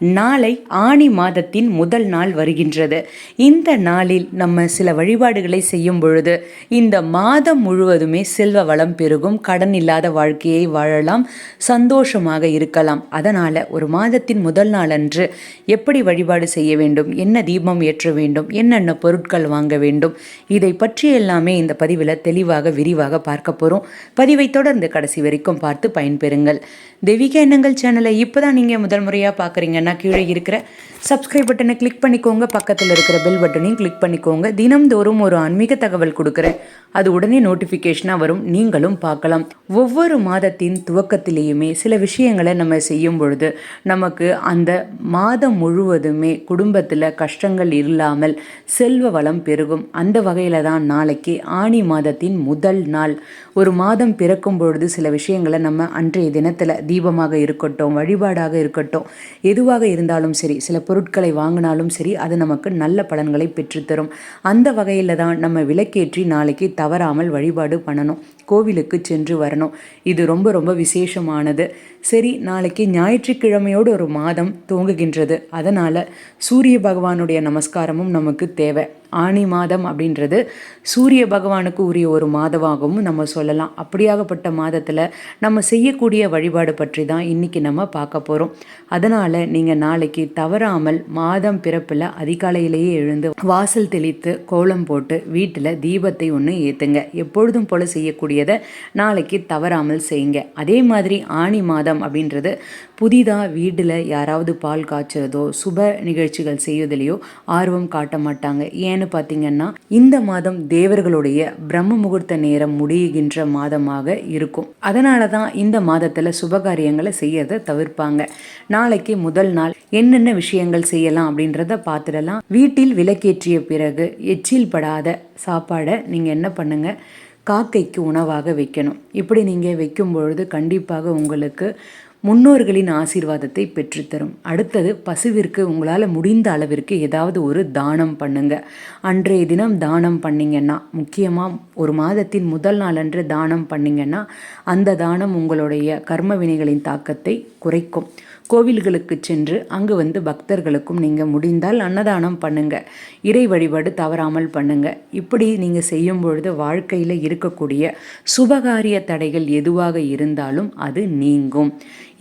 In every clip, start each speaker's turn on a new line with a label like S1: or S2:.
S1: நாளை ஆணி மாதத்தின் முதல் நாள் வருகின்றது. இந்த நாளில் நம்ம சில வழிபாடுகளை செய்யும் பொழுது இந்த மாதம் முழுவதுமே செல்வ வளம் பெருகும் கடன் இல்லாத வாழ்க்கையை வாழலாம் சந்தோஷமாக இருக்கலாம். அதனால் ஒரு மாதத்தின் முதல் நாள் அன்று எப்படி வழிபாடு செய்ய வேண்டும் என்ன தீபம் ஏற்ற வேண்டும் என்னென்ன பொருட்கள் வாங்க வேண்டும் இதை பற்றி எல்லாமே இந்த பதிவில் தெளிவாக விரிவாக பார்க்க போகிறோம் பதிவை தொடர்ந்து கடைசி வரைக்கும் பார்த்து பயன்பெறுங்கள். தெய்வீக எண்ணங்கள் சேனலை இப்போ தான் நீங்கள் முதல் முறையாக பார்க்குறீங்கன்னா கீழே இருக்கிற சப்ஸ்கிரைப் பட்டனை கிளிக் பண்ணிக்கோங்க. பக்கத்தில் இருக்கிற பெல் பட்டனையும் கிளிக் பண்ணிக்கோங்க. தினம்தோறும் ஒரு ஆன்மீக தகவல் கொடுக்குறேன். அது உடனே நோட்டிஃபிகேஷனாக வரும். நீங்களும் பார்க்கலாம். ஒவ்வொரு மாதத்தின் துவக்கத்திலேயுமே சில விஷயங்களை நம்ம செய்யும் பொழுது நமக்கு அந்த மாதம் முழுவதுமே குடும்பத்தில் கஷ்டங்கள் இல்லாமல் செல்வ வளம் பெருகும். அந்த வகையில் தான் நாளைக்கு ஆணி மாதத்தின் முதல் நாள். ஒரு மாதம் பிறக்கும் பொழுது சில விஷயங்களை நம்ம அன்றைய தினத்தில் தீபமாக இருக்கட்டும் வழிபாடாக இருக்கட்டும் எதுவாக இருந்தாலும் சரி சில பொருட்களை வாங்கினாலும் சரி அது நமக்கு நல்ல பலன்களை பெற்றுத்தரும். அந்த வகையில் தான் நம்ம விளக்கேற்றி நாளைக்கு தவறாமல் வழிபாடு பண்ணணும். கோவிலுக்கு சென்று வரணும். இது ரொம்ப ரொம்ப விசேஷமானது. சரி நாளைக்கு ஞாயிற்றுக்கிழமையோடு ஒரு மாதம் துவங்குகின்றது. அதனால் சூரிய பகவானுடைய நமஸ்காரமும் நமக்கு தேவை. ஆணி மாதம் அப்படின்றது சூரிய பகவானுக்கு உரிய ஒரு மாதமாகவும் நம்ம சொல்லலாம். அப்படியாகப்பட்ட மாதத்தில் நம்ம செய்யக்கூடிய வழிபாடு பற்றி தான் இன்றைக்கி நம்ம பார்க்க போகிறோம் அதனால் நீங்கள் நாளைக்கு தவறாமல் மாதம் பிறப்பில் அதிகாலையிலேயே எழுந்து வாசல் தெளித்து கோலம் போட்டு வீட்டில் தீபத்தை ஒன்று ஏற்றுங்க எப்பொழுதும் போல் செய்யக்கூடியதை நாளைக்கு தவறாமல் செய்யுங்க. அதே மாதிரி ஆணி மாதம் அப்படின்றது புதிதாக வீட்டில் யாராவது பால் காய்ச்சறதோ சுப நிகழ்ச்சிகள் செய்வதிலேயோ ஆர்வம் காட்ட மாட்டாங்க. ஏன்னு பார்த்தீங்கன்னா இந்த மாதம் தேவர்களுடைய பிரம்ம முகூர்த்த நேரம் முடிகின்ற மாதமாக இருக்கும். அதனால தான் இந்த மாதத்தில் சுபகாரியங்களை செய்யறதை தவிர்ப்பாங்க. நாளைக்கு முதல் நாள் என்னென்ன விஷயங்கள் செய்யலாம் அப்படின்றத பார்த்துடலாம் வீட்டில் விளக்கேற்றிய பிறகு எச்சில் படாத சாப்பாடை நீங்கள் என்ன பண்ணுங்க? காக்கைக்கு உணவாக வைக்கணும். இப்படி நீங்கள் வைக்கும் பொழுது கண்டிப்பாக உங்களுக்கு முன்னோர்களின் ஆசீர்வாதத்தை பெற்றுத்தரும். அடுத்தது பசுவிற்கு உங்களால் முடிந்த அளவிற்கு ஏதாவது ஒரு தானம் பண்ணுங்க. அன்றைய தினம் தானம் பண்ணிங்கன்னா முக்கியமாக ஒரு மாதத்தின் முதல் நாள் அன்று தானம் பண்ணிங்கன்னா அந்த தானம் உங்களுடைய கர்ம வினைகளின் தாக்கத்தை குறைக்கும். கோவில்களுக்கு சென்று அங்கு வந்து பக்தர்களுக்கும் நீங்கள் முடிந்தால் அன்னதானம் பண்ணுங்க. இறை வழிபாடு தவறாமல் பண்ணுங்க. இப்படி நீங்கள் செய்யும் பொழுது வாழ்க்கையில் இருக்கக்கூடிய சுபகாரிய தடைகள் எதுவாக இருந்தாலும் அது நீங்கும்.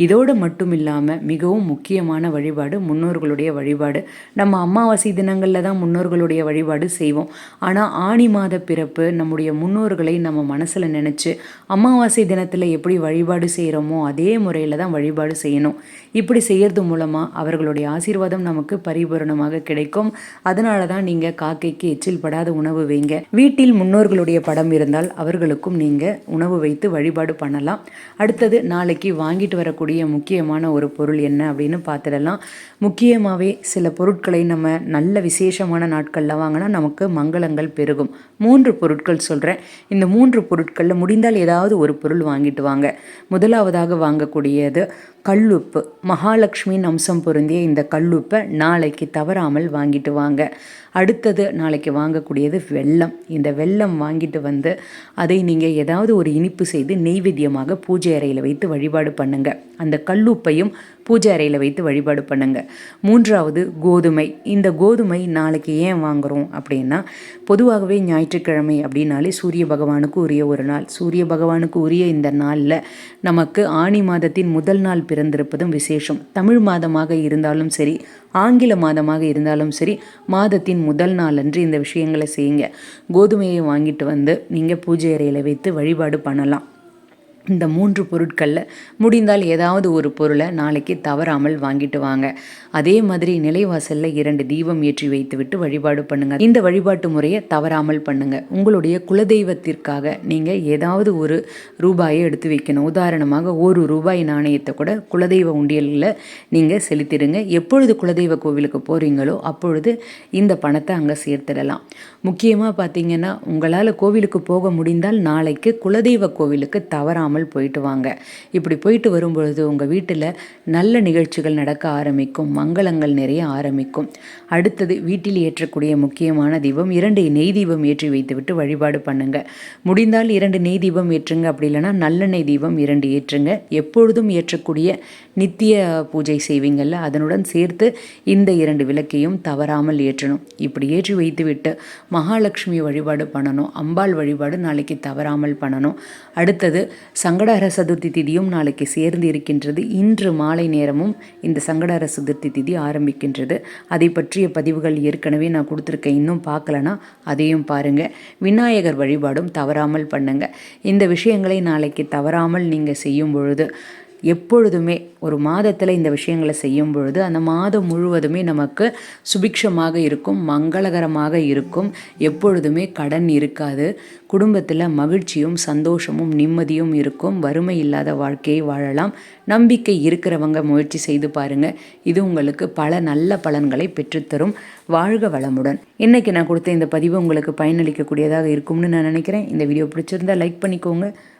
S1: இதோடு மட்டும் இல்லாமல் மிகவும் முக்கியமான வழிபாடு முன்னோர்களுடைய வழிபாடு. நம்ம அமாவாசை தினங்களில் தான் முன்னோர்களுடைய வழிபாடு செய்வோம். ஆனால் ஆணி மாத பிறப்பு நம்முடைய முன்னோர்களை நம்ம மனசில் நினச்சி அமாவாசை தினத்தில் எப்படி வழிபாடு செய்கிறோமோ அதே முறையில் தான் வழிபாடு செய்யணும். இப்படி செய்யறது மூலமாக அவர்களுடைய ஆசீர்வாதம் நமக்கு பரிபூரணமாக கிடைக்கும். அதனால தான் நீங்கள் காக்கைக்கு எச்சில் படாத உணவு வைங்க. வீட்டில் முன்னோர்களுடைய படம் இருந்தால் அவர்களுக்கும் நீங்கள் உணவு வைத்து வழிபாடு பண்ணலாம். அடுத்தது நாளைக்கு வாங்கிட்டு வரக்கூடிய முக்கியமான ஒரு பொருள் என்ன அப்படின்னு பார்த்துடலாம். முக்கியமாகவே சில பொருட்களை நம்ம நல்ல விசேஷமான நாட்களில் வாங்கினா நமக்கு மங்களங்கள் பெருகும். மூன்று பொருட்கள் சொல்கிறேன் இந்த மூன்று பொருட்களில் முடிந்தால் ஏதாவது ஒரு பொருள் வாங்கிட்டு வாங்க. முதலாவதாக வாங்கக்கூடியது கல்லுப்பு. மகாலட்சுமியின் அம்சம் பொருந்திய இந்த கல்லுப்பை நாளைக்கு தவறாமல் வாங்கிட்டு வாங்க. அடுத்தது நாளைக்கு வாங்கக்கூடியது வெள்ளம் இந்த வெள்ளம் வாங்கிட்டு வந்து அதை நீங்கள் ஏதாவது ஒரு இனிப்பு செய்து நெய்வேத்தியமாக பூஜை அறையில் வைத்து வழிபாடு பண்ணுங்க. அந்த கல்லுப்பையும் பூஜை அறையில் வைத்து வழிபாடு பண்ணுங்க. மூன்றாவது கோதுமை. இந்த கோதுமை நாளைக்கு ஏன் வாங்குகிறோம் அப்படின்னா பொதுவாகவே ஞாயிற்றுக்கிழமை அப்படின்னாலே சூரிய பகவானுக்கு உரிய ஒரு நாள். சூரிய பகவானுக்கு உரிய இந்த நாளில் நமக்கு ஆணி மாதத்தின் முதல் நாள் பிறந்திருப்பதும் விசேஷம். தமிழ் மாதமாக இருந்தாலும் சரி ஆங்கில மாதமாக இருந்தாலும் சரி மாதத்தின் முதல் நாள் அன்று இந்த விஷயங்களை செய்யுங்க. கோதுமையை வாங்கிட்டு வந்து நீங்கள் பூஜை அறையில் வைத்து வழிபாடு பண்ணலாம். இந்த மூன்று பொருட்களில் முடிந்தால் ஏதாவது ஒரு பொருளை நாளைக்கு தவறாமல் வாங்கிட்டு வாங்க. அதே மாதிரி நிலைவாசலில் இரண்டு தீபம் ஏற்றி வைத்துவிட்டு வழிபாடு பண்ணுங்க. இந்த வழிபாட்டு முறையை தவறாமல் பண்ணுங்க. உங்களுடைய குலதெய்வத்திற்காக நீங்கள் ஏதாவது ஒரு ரூபாயை எடுத்து வைக்கணும். உதாரணமாக ஒரு ரூபாய் நாணயத்தை கூட குலதெய்வ உண்டியலில் நீங்கள் செலுத்திடுங்க. எப்பொழுது குலதெய்வ கோவிலுக்கு போகிறீங்களோ அப்பொழுது இந்த பணத்தை அங்கே சேர்த்துடலாம். முக்கியமாக பார்த்தீங்கன்னா உங்களால் கோவிலுக்கு போக முடிந்தால் நாளைக்கு குலதெய்வ கோவிலுக்கு தவறாமல் தவறாமல் போயிட்டு வாங்க. இப்படி போயிட்டு வரும்பொழுது உங்கள் வீட்டில் நல்ல நிகழ்ச்சிகள் நடக்க ஆரம்பிக்கும். மங்களங்கள் நிறைய ஆரம்பிக்கும். அடுத்தது வீட்டில் ஏற்றக்கூடிய முக்கியமான தீபம் இரண்டு நெய் தீபம் ஏற்றி வைத்துவிட்டு வழிபாடு பண்ணுங்க. முடிந்தால் இரண்டு நெய் தீபம் ஏற்றுங்க. அப்படி இல்லைன்னா நல்லெண்ணெய் தீபம் இரண்டு ஏற்றுங்க. எப்பொழுதும் ஏற்றக்கூடிய நித்திய பூஜை செய்வீங்கள்ல அதனுடன் சேர்த்து இந்த இரண்டு விளக்கையும் தவறாமல் ஏற்றணும். இப்படி ஏற்றி வைத்துவிட்டு மகாலட்சுமி வழிபாடு பண்ணணும். அம்பாள் வழிபாடு நாளைக்கு தவறாமல் பண்ணணும். அடுத்தது சங்கடஹர சதுர்த்தி திதியும் நாளைக்கு சேர்ந்து இருக்கின்றது இன்று மாலை நேரமும் இந்த சங்கடஹர சதுர்த்தி திதி ஆரம்பிக்கின்றது. அதை பற்றிய பதிவுகள் ஏற்கனவே நான் கொடுத்துருக்கேன். இன்னும் பார்க்கலனா அதையும் பாருங்கள் விநாயகர் வழிபாடும் தவறாமல் பண்ணுங்கள் இந்த விஷயங்களை நாளைக்கு தவறாமல் நீங்கள் செய்யும் பொழுது எப்பொழுதுமே ஒரு மாதத்தில் இந்த விஷயங்களை செய்யும் பொழுது அந்த மாதம் முழுவதுமே நமக்கு சுபிக்ஷமாக இருக்கும் மங்களகரமாக இருக்கும். எப்பொழுதுமே கடன் இருக்காது. குடும்பத்தில் மகிழ்ச்சியும் சந்தோஷமும் நிம்மதியும் இருக்கும். வறுமை இல்லாத வாழ்க்கையை வாழலாம். நம்பிக்கை இருக்கிறவங்க முயற்சி செய்து பாருங்கள் இது உங்களுக்கு பல நல்ல பலன்களை பெற்றுத்தரும். வாழ்க வளமுடன். இன்னைக்கு நான் கொடுத்த இந்த பதிவு உங்களுக்கு பயனளிக்கக்கூடியதாக இருக்கும்னு நான் நினைக்கிறேன். இந்த வீடியோ பிடிச்சிருந்தா லைக் பண்ணிக்கோங்க.